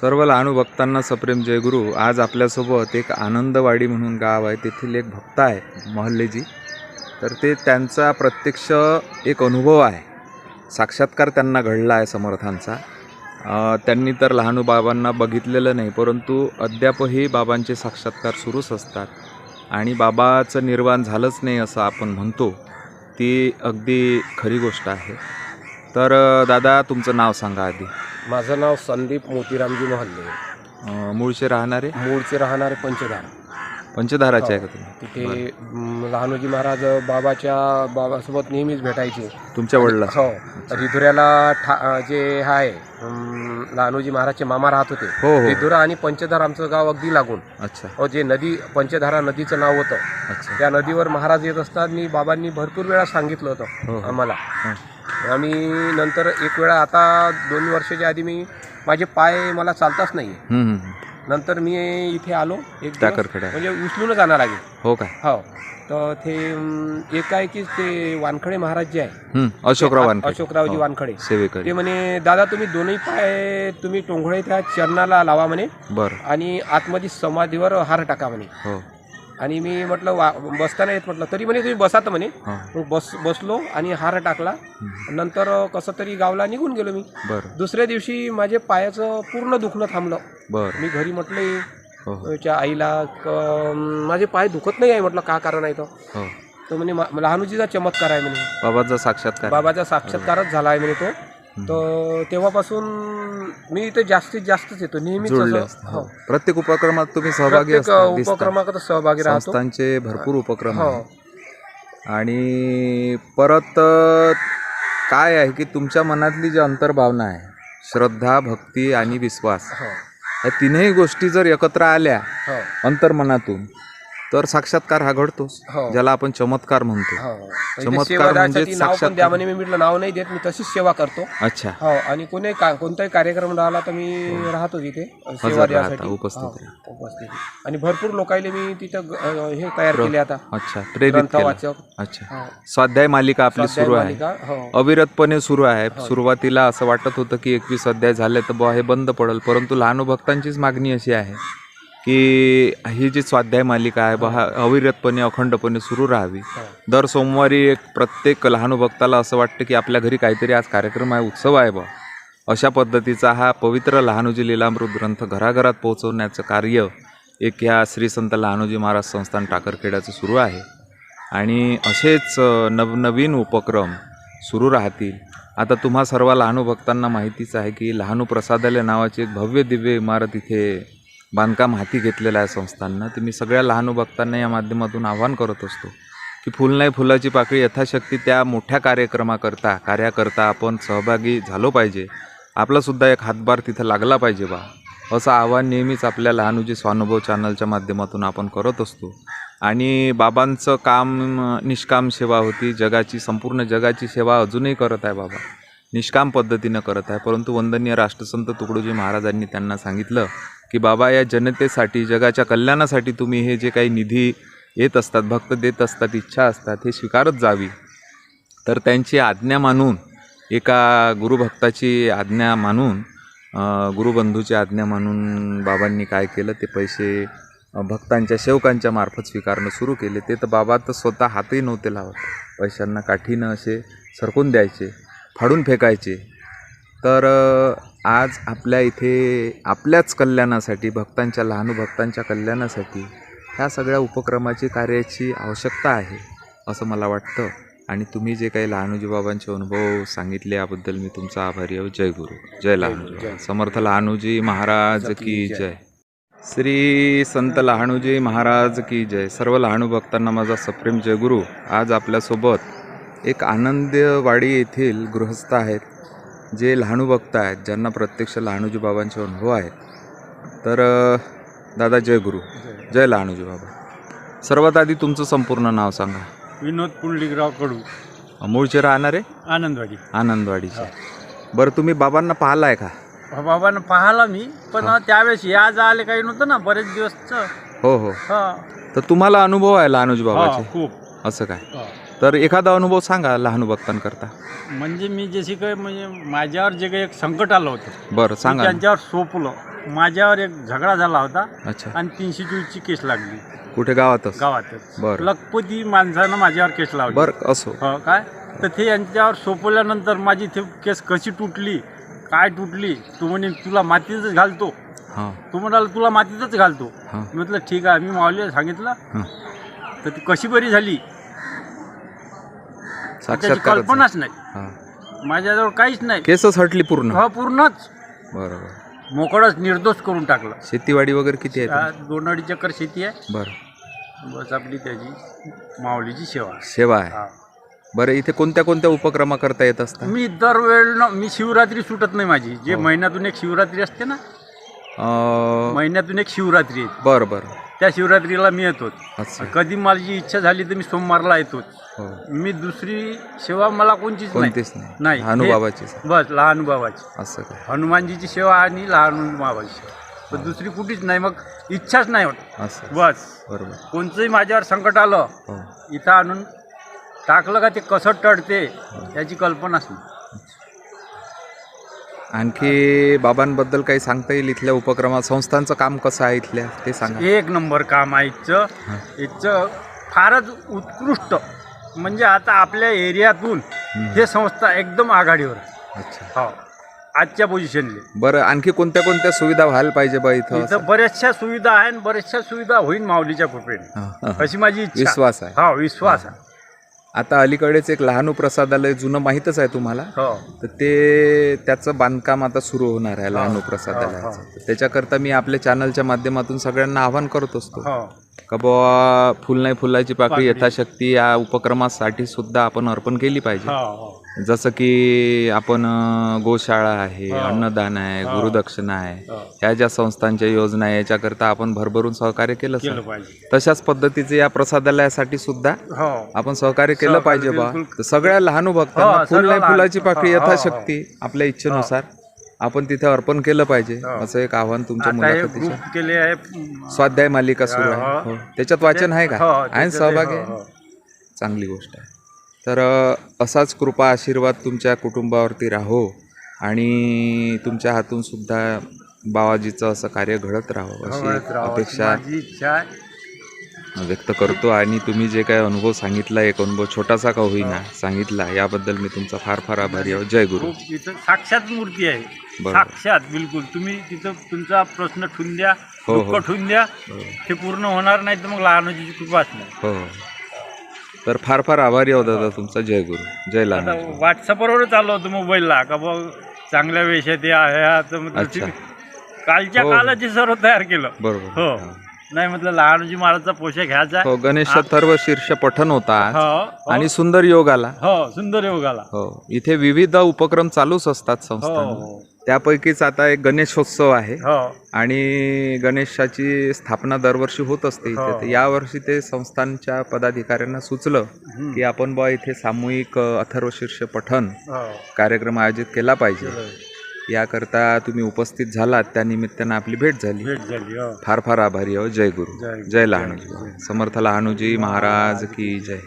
सर्व लहानू भक्तांना सप्रेम जयगुरु आज आपल्यासोबत एक आनंदवाडी म्हणून गाव आहे. तेथील एक भक्त आहे महल्लेजी. तर ते त्यांचा प्रत्यक्ष एक अनुभव आहे. साक्षात्कार त्यांना घडला आहे समर्थांचा. त्यांनी तर लहानू बाबांना बघितलेलं नाही परंतु अद्यापही बाबांचे साक्षात्कार सुरूच असतात. आणि बाबाचं निर्वाण झालंच नाही असं आपण म्हणतो. ती अगदी खरी गोष्ट आहे. तर दादा तुमचं नाव सांगा आधी. माझं नाव संदीप मोतीरामजी मोहल्ले. अ, मूळचे राहणारे? मूळचे राहणारे पंचधार. पंचधाराचे आहे का तुम्ही? तिथे म, लहानोजी महाराज बाबाच्या बाबासोबत नेहमीच भेटायचे. तुमच्या वडला हो रिधुऱ्याला ठा अं, जे आहे अं, लहानोजी महाराजचे मामा राहत होते. हो हो. रिधुरा आणि पंचधार आमचं गाव अगदी लागून. अच्छा. अहो, जे नदी पंचधारा नदीचं नाव होतं. अच्छा. त्या नदीवर महाराज येत असतात मी बाबांनी भरपूर वेळा सांगितलं हो, होतं हो. आम्हाला. हं. आम्ही नंतर एक वेळा आता दोन वर्षाच्या आधी मी माझे पाय मला चालताच नाही हम्म, हम्म, हम्म. नंतर मी इथे आलो एक दिवस. टाकरखेड्या म्हणजे उचलून जाणार लागेल हो काय हो. तर ते अं, एकाएकीच ते वानखडे महाराज जे आहे. हम्म, अशोकराव वानखेडे. अशोकरावजी हो. वानखडे. सेवेकरी. ते म्हणे दादा तुम्ही दोन्ही पाय तुम्ही टोंगळे त्या चरणाला लावा म्हणे बरं. आणि आतमध्ये समाधीवर हार टाका म्हणे. हो. आणि मी म्हटलं वा बसताना येत म्हटलं. तरी म्हणे तुम्ही बसा तर म्हणे. मग बस बसलो आणि हार टाकला. नंतर कसं तरी गावला निघून गेलो मी. बरं. दुसऱ्या दिवशी माझे पायाचं पूर्ण दुखणं थांबलं. बरं. मी घरी म्हटलं हो हो. त्याच्या आईला माझे पाय दुखत नाही आहे म्हटलं. का कारण आहे तो? हो. तो म्हणे लहानुजीचा चमत्कार आहे म्हणे. बाबाचा साक्षात्कार. बाबाचा साक्षात्कारच झाला आहे म्हणे तो. तर तेव्हापासून मी इथे जास्तीत जास्तच येतो नेहमीच जुळले असं- असतात. हो. प्रत्येक उपक्रमात तुम्ही सहभागी प्रत्येक असता दिसता. उपक्रमात सहभागी राहतो संस्थांचे भरपूर उपक्रम हो आहेत आणि परत अ, काय आहे की तुमच्या मनातली जी अंतर्भावना आहे श्रद्धा भक्ती आणि विश्वास हो या तीनही गोष्टी जर एकत्र आल्या हो अंतर्मनातून तर साक्षात्कार हा घडतोच हो. ज्याला आपण चमत्कार म्हणतो. हो. इथे चमत्कार म्हणजेच नाव पण साक्षात्कार. द्या म्हणे मी म्हटलं नाव नाही देत मी तशीच सेवा करतो. अच्छा. हो आणि कोणी का कोणताही कार्यक्रम राहिला तर मी राहतो तिथे सेवा हजर राहता, द्यासाठी. उपस्थित राहता. उपस्थित. आणि भरपूर लोकायले मी तिथं ग- अं, हे तयार केले आता. अच्छा प्रेरित केलं. अच्छा. हो. स्वाध्याय मालिका आपली सुरू आहे. मालिका, हो. अविरतपणे सुरू आहे. सुरुवातीला असं वाटत होतं की एकवीस अध्याय झाले तर बुवा हे बंद पडेल. परंतु लहान भक्तांचीच मागणी अशी आहे. की ही जी स्वाध्याय मालिका आहे बा हा अविरतपणे अखंडपणे सुरू राहावी. दर सोमवारी एक प्रत्येक लहान भक्ताला असं वाटतं की आपल्या घरी काहीतरी आज कार्यक्रम आहे उत्सव आहे बा. अशा पद्धतीचा हा पवित्र लहानोजी लीलामृत ग्रंथ घराघरात पोहोचवण्याचं कार्य एक ह्या श्री संत लहानोजी महाराज संस्थान टाकरखेड्याचं सुरू आहे. आणि असेच नवनवीन उपक्रम सुरू राहतील. आता तुम्हा सर्व लहानू भक्तांना माहितीच आहे की लहानू प्रसादालय नावाची एक भव्य दिव्य इमारत इथे बांधकाम हाती घेतलेलं आहे संस्थांना तर मी सगळ्या लहान भक्तांना या माध्यमातून आवाहन करत असतो की फुल नाही फुलाची पाकळी यथाशक्ती त्या मोठ्या कार्यक्रमाकरता कार्याकरता आपण सहभागी झालो पाहिजे. आपलासुद्धा एक हातभार तिथं लागला पाहिजे बा. असं आव्हान नेहमीच आपल्या लहानूजी स्वानुभव चॅनलच्या माध्यमातून आपण करत असतो. आणि बाबांचं काम निष्काम सेवा होती जगाची संपूर्ण जगाची सेवा अजूनही करत आहे बाबा. निष्काम पद्धतीनं करत आहे परंतु वंदनीय राष्ट्रसंत तुकडोजी महाराजांनी त्यांना सांगितलं की बाबा या जनतेसाठी जगाच्या कल्याणासाठी तुम्ही हे जे काही निधी येत असतात भक्त देत असतात इच्छा असतात हे स्वीकारत जावी. तर त्यांची आज्ञा मानून एका गुरुभक्ताची आज्ञा मानून गुरुबंधूची आज्ञा मानून बाबांनी काय केलं ते पैसे भक्तांच्या सेवकांच्या मार्फत स्वीकारणं सुरू केले. ते तर बाबा तर स्वतः हातही नव्हते लावत. पैशांना काठीनं असे सरकून द्यायचे फाडून फेकायचे. तर आज आपल्या इथे आपल्याच कल्याणासाठी भक्तांच्या लहान भक्तांच्या कल्याणासाठी ह्या सगळ्या उपक्रमाची कार्याची आवश्यकता आहे असं मला वाटतं. आणि तुम्ही जे काही लहानोजी बाबांचे अनुभव सांगितले याबद्दल मी तुमचा आभारी आहे. जय गुरु. जय लहानोजी. समर्थ लहानोजी महाराज की. जय. श्री संत लहानोजी महाराज की जय. सर्व लहानू भक्तांना माझा सप्रेम जयगुरु आज आपल्यासोबत एक आनंदवाडी येथील गृहस्थ आहेत जे लहानू भक्त आहेत ज्यांना प्रत्यक्ष लहानोजी बाबांचे अनुभव आहेत तर दादा जय गुरु. जय लहानोजी बाबा. सर्वात आधी तुमचं संपूर्ण नाव सांगा. विनोद पुंडलिकराव कडू. मूळचे राहणारे? आनंदवाडी. आनंदवाडीचे. बरं तुम्ही बाबांना पाहिलाय का? बाबांना पाहिला मी पण त्यावेळेस या आले काही नव्हतं ना बरेच दिवस हो हो. हा. तर तुम्हाला अनुभव आहे लहानोजी हा, बाबाचे? खूप. असं काय? हा. तर एखादा अनुभव सांगा लहान भक्तांकरता. म्हणजे मी जशी काय म्हणजे माझ्यावर जे काही एक संकट आलं होतं बरं मी सांगा ना. त्यांच्यावर सोपलं. माझ्यावर एक झगडा झाला होता अच्छा. आणि तीनशे चोवीसची केस लागली. कुठे? गावातच? गावातच. बरं. लखपती माणसानं माझ्यावर केस लावली. बरं असो. हो काय? तर ते यांच्यावर सोपवल्यानंतर माझी ते केस कशी तुटली काय तुटली तू म्हणे तुला मातीतच घालतो. हां. तू म्हणाला तुला मातीतच घालतो. हां. म्हटलं ठीक आहे. मी माऊलीला सांगितलं. हां. तर ती कशी बरी झाली? त्याची कल्पनाच नाही. हां. माझ्याजवळ काहीच नाही. केसच हटली पूर्ण. हा पूर्णच. बरोबर. मोकळच निर्दोष करून टाकलं. शेतीवाडी वगैरे किती आहे दोन अडीच एकर शेती आहे? बरं. बस आपली त्याची माऊलीची सेवा. सेवा आहे. हा. बरं इथे कोणत्या कोणत्या उपक्रमा करता येत असतात? मी दरवेळ न- मी शिवरात्री सुटत नाही माझी. जे हो. महिन्यातून एक शिवरात्री असते ना अं, महिन्यातून एक शिवरात्री येते. बरं बरं. त्या शिवरात्रीला मी येतो अच्छा. कधी माझी इच्छा झाली तर मी सोमवारला येतो हो. मी दुसरी सेवा मला कोणतीच नाही. कोणतीच नाही. नाही. हनुबाबाचीच बस लहान बाबाची. असं काय हनुमानजीची सेवा आणि लहान बाबाची सेवा. पण दुसरी कुठलीच नाही. मग इच्छाच नाही होत. असं. बस. बरोबर. कोणतंही माझ्यावर संकट आलं हो. इथं आणून टाकलं का ते कसं टळते याची कल्पनाच नाही. आणखी बाबांबद्दल काही सांगता येईल इथल्या उपक्रमात? संस्थांचं काम कसं आहे इथल्या? ते सांगा. एक नंबर काम आहे इथचं. इथचं फारच उत्कृष्ट. म्हणजे आता आपल्या एरियातून हे संस्था एकदम आघाडीवर आहे. अच्छा. हो. आजच्या पोझिशनले बरं आणखी कोणत्या कोणत्या सुविधा व्हायला पाहिजे बा इथं? इथं बऱ्याचशा सुविधा आहे आणि बऱ्याचशा सुविधा होईल माऊलीच्या कृपेने. हां, हां. अशी माझी इच्छा. विश्वास आहे. हो विश्वास आहे. आता अलीकडेच एक लहानू प्रसादालय जुनं माहीतच आहे तुम्हाला. हो. तर ते त्याचं बांधकाम आता सुरू होणार आहे लहानू हो, प्रसादालयाचं. हो. त्याच्याकरता मी आपल्या चॅनलच्या माध्यमातून सगळ्यांना आवाहन करत असतो. का बुवा फुल नाही फुलाची पाकळी. यथाशक्ती या उपक्रमासाठी सुद्धा आपण अर्पण केली पाहिजे हो हो जसं की आपण अं, गोशाळा आहे हो. अन्नदान आहे. गुरुदक्षिणा आहे ह्या ज्या संस्थांच्या योजना आहे याच्याकरता आपण भरभरून सहकार्य केलं केलं सर पाहिजे तशाच पद्धतीचे या प्रसादालयासाठी सुद्धा हो आपण सहकार्य केलं पाहिजे बा. तर सगळ्या लहान भक्तांना फुल नाही फुलाची पाकळी यथाशक्ती आपल्या इच्छेनुसार आपण तिथे अर्पण केलं पाहिजे. असं एक आव्हान तुमच्या आता हे मुलाखतीच्या ग्रुप केले आहे म, स्वाध्याय मालिका सुरू आहे. हो. त्याच्यात वाचन आहे का? हो, आहे सहभाग हो, आहे? हो. चांगली गोष्ट आहे. तर अ, असाच कृपा आशीर्वाद तुमच्या कुटुंबावरती राहो आणि तुमच्या हातून सुद्धा बाबाजीचं असं कार्य घडत राहो घडत अशी अपेक्षा माझी इच्छा आहे. व्यक्त करतो आणि तुम्ही जे काही अनुभव सांगितला एक अनुभव छोटासा का होईना सांगितला याबद्दल मी तुमचा फार फार आभारी आहो. जय गुरु. खूप इथं साक्षात मूर्ती आहे. साक्षात बिलकुल. तुम्ही तिथं तुमचा प्रश्न ठेवून द्या हो, हो. ठेवून द्या. हो. ते पूर्ण होणार नाही तर मग लहानोजीची कृपाच नाही हो तर फार फार आभारी आहो दादा तुमचा. जय गुरु. जय लहान व्हॉट्सअपवरच आलो होतो मोबाईलला का बा चांगल्या वेशात हे अच्छा. ठीक. कालच्या हो. कालच हे सर्व तयार केलं. बरोबर. हो. नाही म्हटलं लहानोजी महाराजचा पोशाख घ्यायचा हो गणेश अथर्व शीर्ष पठण होता आज. हो हो. आणि सुंदर योग आला हो सुंदर योगाला हो इथे विविध उपक्रम चालूच असतात हो संस्थांना हो त्यापैकीच आता एक गणेशोत्सव आहे हो आणि गणेशाची स्थापना दरवर्षी होत असते इथे हो. तर यावर्षी ते संस्थांच्या पदाधिकाऱ्यांना सुचलं हम्म. की आपण बा इथे सामूहिक अथर्वशीर्ष पठण हो कार्यक्रम आयोजित केला पाहिजे केलं. याकरता तुम्ही उपस्थित झालात त्या निमित्तानं आपली भेट झाली. भेट झाली हो. फार फार आभारी आहो जय गुरु. जय गुरु. जय लहानूजी. समर्थ लहानूजी महाराज की जय.